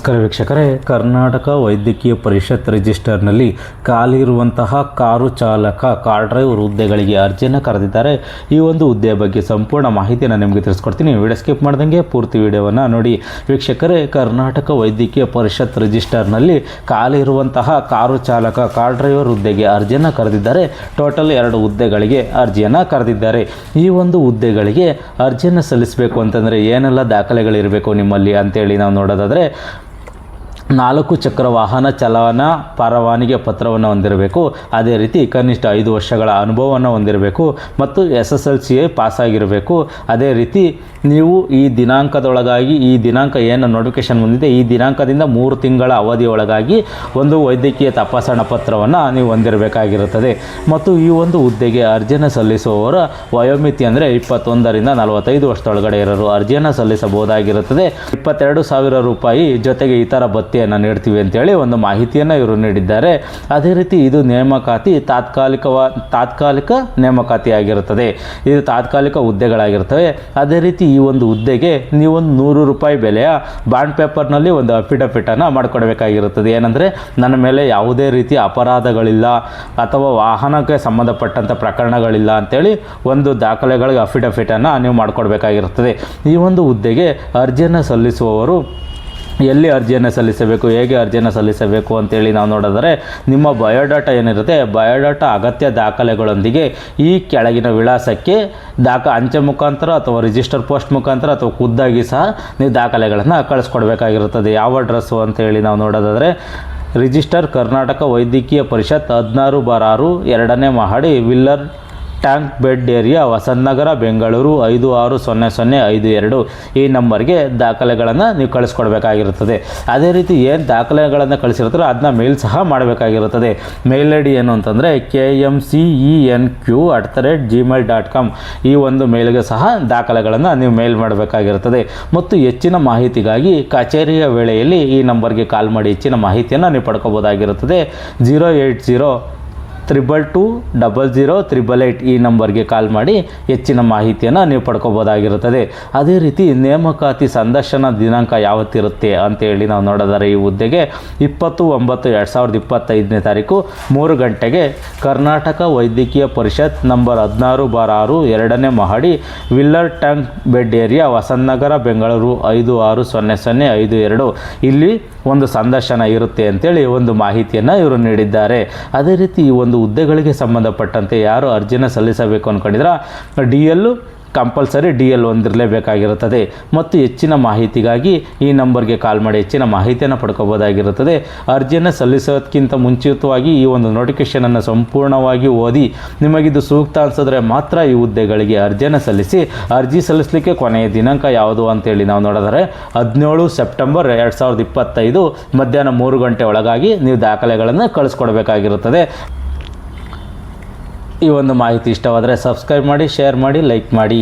ನಮಸ್ಕಾರ ವೀಕ್ಷಕರೇ. ಕರ್ನಾಟಕ ವೈದ್ಯಕೀಯ ಪರಿಷತ್ ರಿಜಿಸ್ಟರ್ನಲ್ಲಿ ಖಾಲಿ ಇರುವಂತಹ ಕಾರು ಚಾಲಕ, ಕಾರ್ ಡ್ರೈವರ್ ಹುದ್ದೆಗಳಿಗೆ ಅರ್ಜಿಯನ್ನು ಕರೆದಿದ್ದಾರೆ. ಈ ಒಂದು ಹುದ್ದೆಯ ಬಗ್ಗೆ ಸಂಪೂರ್ಣ ಮಾಹಿತಿಯನ್ನು ನಿಮಗೆ ತಿಳಿಸ್ಕೊಡ್ತೀನಿ. ವಿಡಿಯೋ ಸ್ಕಿಪ್ ಮಾಡ್ದಂಗೆ ಪೂರ್ತಿ ವಿಡಿಯೋವನ್ನು ನೋಡಿ. ವೀಕ್ಷಕರೇ, ಕರ್ನಾಟಕ ವೈದ್ಯಕೀಯ ಪರಿಷತ್ ರಿಜಿಸ್ಟರ್ನಲ್ಲಿ ಖಾಲಿ ಇರುವಂತಹ ಕಾರು ಚಾಲಕ, ಕಾರ್ ಡ್ರೈವರ್ ಹುದ್ದೆಗೆ ಅರ್ಜಿಯನ್ನು ಕರೆದಿದ್ದಾರೆ. ಟೋಟಲ್ ಎರಡು ಹುದ್ದೆಗಳಿಗೆ ಅರ್ಜಿಯನ್ನು ಕರೆದಿದ್ದಾರೆ. ಈ ಒಂದು ಹುದ್ದೆಗಳಿಗೆ ಅರ್ಜಿಯನ್ನು ಸಲ್ಲಿಸಬೇಕು ಅಂತಂದರೆ ಏನೆಲ್ಲ ದಾಖಲೆಗಳಿರಬೇಕು ನಿಮ್ಮಲ್ಲಿ ಅಂತೇಳಿ ನಾವು ನೋಡೋದಾದರೆ ನಾಲ್ಕು ಚಕ್ರ ವಾಹನ ಚಲನ ಪರವಾನಿಗೆ ಪತ್ರವನ್ನು ಹೊಂದಿರಬೇಕು. ಅದೇ ರೀತಿ ಕನಿಷ್ಠ ಐದು ವರ್ಷಗಳ ಅನುಭವವನ್ನು ಹೊಂದಿರಬೇಕು ಮತ್ತು ಎಸ್ ಎಸ್ ಎಲ್ ಸಿ ಎ ಪಾಸಾಗಿರಬೇಕು. ಅದೇ ರೀತಿ ನೀವು ಈ ದಿನಾಂಕದೊಳಗಾಗಿ, ಈ ದಿನಾಂಕ ಏನು ನೋಟಿಫಿಕೇಶನ್ ಬಂದಿದೆ, ಈ ದಿನಾಂಕದಿಂದ ಮೂರು ತಿಂಗಳ ಅವಧಿಯೊಳಗಾಗಿ ಒಂದು ವೈದ್ಯಕೀಯ ತಪಾಸಣಾ ಪತ್ರವನ್ನು ನೀವು ಹೊಂದಿರಬೇಕಾಗಿರುತ್ತದೆ. ಮತ್ತು ಈ ಒಂದು ಹುದ್ದೆಗೆ ಅರ್ಜಿಯನ್ನು ಸಲ್ಲಿಸುವವರ ವಯೋಮಿತಿ ಅಂದರೆ ಇಪ್ಪತ್ತೊಂದರಿಂದ ನಲವತ್ತೈದು ವರ್ಷದೊಳಗಡೆ ಇರೋರು ಅರ್ಜಿಯನ್ನು ಸಲ್ಲಿಸಬಹುದಾಗಿರುತ್ತದೆ. ಇಪ್ಪತ್ತೆರಡು ಸಾವಿರ ರೂಪಾಯಿ ಜೊತೆಗೆ ಇತರ ಭತ್ಯೆಯನ್ನು ನೀಡ್ತೀವಿ ಅಂತೇಳಿ ಒಂದು ಮಾಹಿತಿಯನ್ನು ಇವರು ನೀಡಿದ್ದಾರೆ. ಅದೇ ರೀತಿ ಇದು ನೇಮಕಾತಿ ತಾತ್ಕಾಲಿಕವ, ತಾತ್ಕಾಲಿಕ ನೇಮಕಾತಿ ಆಗಿರುತ್ತದೆ ಇದು ತಾತ್ಕಾಲಿಕ ಹುದ್ದೆಗಳಾಗಿರ್ತವೆ. ಅದೇ ರೀತಿ ಈ ಒಂದು ಹುದ್ದೆಗೆ ನೀವೊಂದು ನೂರು ರೂಪಾಯಿ ಬೆಲೆಯ ಬಾಂಡ್ ಪೇಪರ್ನಲ್ಲಿ ಒಂದು ಅಫಿಡವಿಟನ್ನು ಮಾಡ್ಕೊಡ್ಬೇಕಾಗಿರುತ್ತದೆ. ಏನಂದರೆ, ನನ್ನ ಮೇಲೆ ಯಾವುದೇ ರೀತಿ ಅಪರಾಧಗಳಿಲ್ಲ ಅಥವಾ ವಾಹನಕ್ಕೆ ಸಂಬಂಧಪಟ್ಟಂಥ ಪ್ರಕರಣಗಳಿಲ್ಲ ಅಂತೇಳಿ ಒಂದು ದಾಖಲೆಗಳಿಗೆ ಅಫಿಡವಿಟನ್ನು ನೀವು ಮಾಡಿಕೊಡ್ಬೇಕಾಗಿರುತ್ತದೆ. ಈ ಒಂದು ಹುದ್ದೆಗೆ ಅರ್ಜಿಯನ್ನು ಸಲ್ಲಿಸುವವರು ಎಲ್ಲಿ ಅರ್ಜಿಯನ್ನು ಸಲ್ಲಿಸಬೇಕು, ಹೇಗೆ ಅರ್ಜಿಯನ್ನು ಸಲ್ಲಿಸಬೇಕು ಅಂತೇಳಿ ನಾವು ನೋಡಿದರೆ ನಿಮ್ಮ ಬಯೋಡಾಟಾ ಏನಿರುತ್ತೆ, ಬಯೋಡಾಟಾ ಅಗತ್ಯ ದಾಖಲೆಗಳೊಂದಿಗೆ ಈ ಕೆಳಗಿನ ವಿಳಾಸಕ್ಕೆ ದಾಖ, ಅಂಚೆ ಮುಖಾಂತರ ಅಥವಾ ರಿಜಿಸ್ಟರ್ ಪೋಸ್ಟ್ ಮುಖಾಂತರ ಅಥವಾ ಖುದ್ದಾಗಿ ಸಹ ನೀವು ದಾಖಲೆಗಳನ್ನು ಕಳಿಸ್ಕೊಡ್ಬೇಕಾಗಿರುತ್ತದೆ. ಯಾವ ಅಡ್ರೆಸ್ಸು ಅಂತೇಳಿ ನಾವು ನೋಡೋದಾದರೆ ರಿಜಿಸ್ಟರ್ ಕರ್ನಾಟಕ ವೈದ್ಯಕೀಯ ಪರಿಷತ್ ಹದಿನಾರು ಬಾರ್ ಆರು ಎರಡನೇ ಮಹಡಿ Miller tank bed area Vasanthnagar, Bengaluru ಐದು ಆರು ಸೊನ್ನೆ ಸೊನ್ನೆ ಐದು ಎರಡು ಈ ನಂಬರ್ಗೆ ದಾಖಲೆಗಳನ್ನು ನೀವು ಕಳಿಸ್ಕೊಡ್ಬೇಕಾಗಿರುತ್ತದೆ. ಅದೇ ರೀತಿ ಏನು ದಾಖಲೆಗಳನ್ನು ಕಳಿಸಿರ್ತಾರೋ ಅದನ್ನ ಮೇಲ್ ಸಹ ಮಾಡಬೇಕಾಗಿರುತ್ತದೆ. ಮೇಲ್ ಐ ಡಿ ಏನು ಅಂತಂದರೆ K M C E N Q at the rate Gmail dot com ಈ ಒಂದು ಮೇಲ್ಗೆ ಸಹ ದಾಖಲೆಗಳನ್ನು ನೀವು ಮೇಲ್ ಮಾಡಬೇಕಾಗಿರುತ್ತದೆ. ಮತ್ತು ಹೆಚ್ಚಿನ ಮಾಹಿತಿಗಾಗಿ ಕಚೇರಿಯ ವೇಳೆಯಲ್ಲಿ ಈ ನಂಬರ್ಗೆ ಕಾಲ್ ಮಾಡಿ ಹೆಚ್ಚಿನ ಮಾಹಿತಿಯನ್ನು ನೀವು ಪಡ್ಕೋಬೋದಾಗಿರುತ್ತದೆ. Zero eight zero triple two double zero triple eight ಈ ನಂಬರ್ಗೆ ಕಾಲ್ ಮಾಡಿ ಹೆಚ್ಚಿನ ಮಾಹಿತಿಯನ್ನು ನೀವು ಪಡ್ಕೋಬೋದಾಗಿರುತ್ತದೆ. ಅದೇ ರೀತಿ ನೇಮಕಾತಿ ಸಂದರ್ಶನ ದಿನಾಂಕ ಯಾವತ್ತಿರುತ್ತೆ ಅಂತೇಳಿ ನಾವು ನೋಡೋದಾರೆ ಈ ಹುದ್ದೆಗೆ ಇಪ್ಪತ್ತು, ಒಂಬತ್ತು, ಎರಡು ಸಾವಿರದ ಇಪ್ಪತ್ತೈದನೇ ತಾರೀಕು ಮೂರು ಗಂಟೆಗೆ ಕರ್ನಾಟಕ ವೈದ್ಯಕೀಯ ಪರಿಷತ್ ನಂಬರ್ ಹದಿನಾರು ಬಾರ್ ಆರು ಎರಡನೇ ಮಹಡಿ Miller tank bed area Vasanthnagar, Bengaluru ಐದು ಆರು ಸೊನ್ನೆ ಸೊನ್ನೆ ಐದು ಎರಡು ಇಲ್ಲಿ ಒಂದು ಸಂದರ್ಶನ ಇರುತ್ತೆ ಅಂತೇಳಿ ಒಂದು ಮಾಹಿತಿಯನ್ನು ಇವರು ನೀಡಿದ್ದಾರೆ. ಅದೇ ರೀತಿ ಈ ಒಂದು ಹುದ್ದೆಗಳಿಗೆ ಸಂಬಂಧಪಟ್ಟಂತೆ ಯಾರು ಅರ್ಜಿನ ಸಲ್ಲಿಸಬೇಕು ಅಂದ್ಕೊಂಡಿದ್ರೆ D L compulsory D L ಹೊಂದಿರಲೇಬೇಕಾಗಿರುತ್ತದೆ ಮತ್ತು ಹೆಚ್ಚಿನ ಮಾಹಿತಿಗಾಗಿ ಈ ನಂಬರ್ಗೆ ಕಾಲ್ ಮಾಡಿ ಹೆಚ್ಚಿನ ಮಾಹಿತಿಯನ್ನು ಪಡ್ಕೋಬೋದಾಗಿರುತ್ತದೆ. ಅರ್ಜಿಯನ್ನು ಸಲ್ಲಿಸೋದಕ್ಕಿಂತ ಮುಂಚಿತವಾಗಿ ಈ ಒಂದು ನೋಟಿಫಿಕೇಷನನ್ನು ಸಂಪೂರ್ಣವಾಗಿ ಓದಿ ನಿಮಗಿದು ಸೂಕ್ತ ಅನಿಸಿದ್ರೆ ಮಾತ್ರ ಈ ಹುದ್ದೆಗಳಿಗೆ ಅರ್ಜಿಯನ್ನು ಸಲ್ಲಿಸಿ, ಅರ್ಜಿ ಸಲ್ಲಿಸಲಿಕ್ಕೆ ಕೊನೆಯ ದಿನಾಂಕ ಯಾವುದು ಅಂತೇಳಿ ನಾವು ನೋಡಿದರೆ ಹದಿನೇಳು ಸೆಪ್ಟೆಂಬರ್ ಎರಡು ಸಾವಿರದ ಇಪ್ಪತ್ತೈದು ಮಧ್ಯಾಹ್ನ ಮೂರು ಗಂಟೆ ಒಳಗಾಗಿ ನೀವು ದಾಖಲೆಗಳನ್ನು ಕಳಿಸ್ಕೊಡ್ಬೇಕಾಗಿರುತ್ತದೆ. ಈ ಒಂದು ಮಾಹಿತಿ ಇಷ್ಟವಾದರೆ ಸಬ್ಸ್ಕ್ರೈಬ್ ಮಾಡಿ ಶೇರ್ ಮಾಡಿ ಲೈಕ್ ಮಾಡಿ.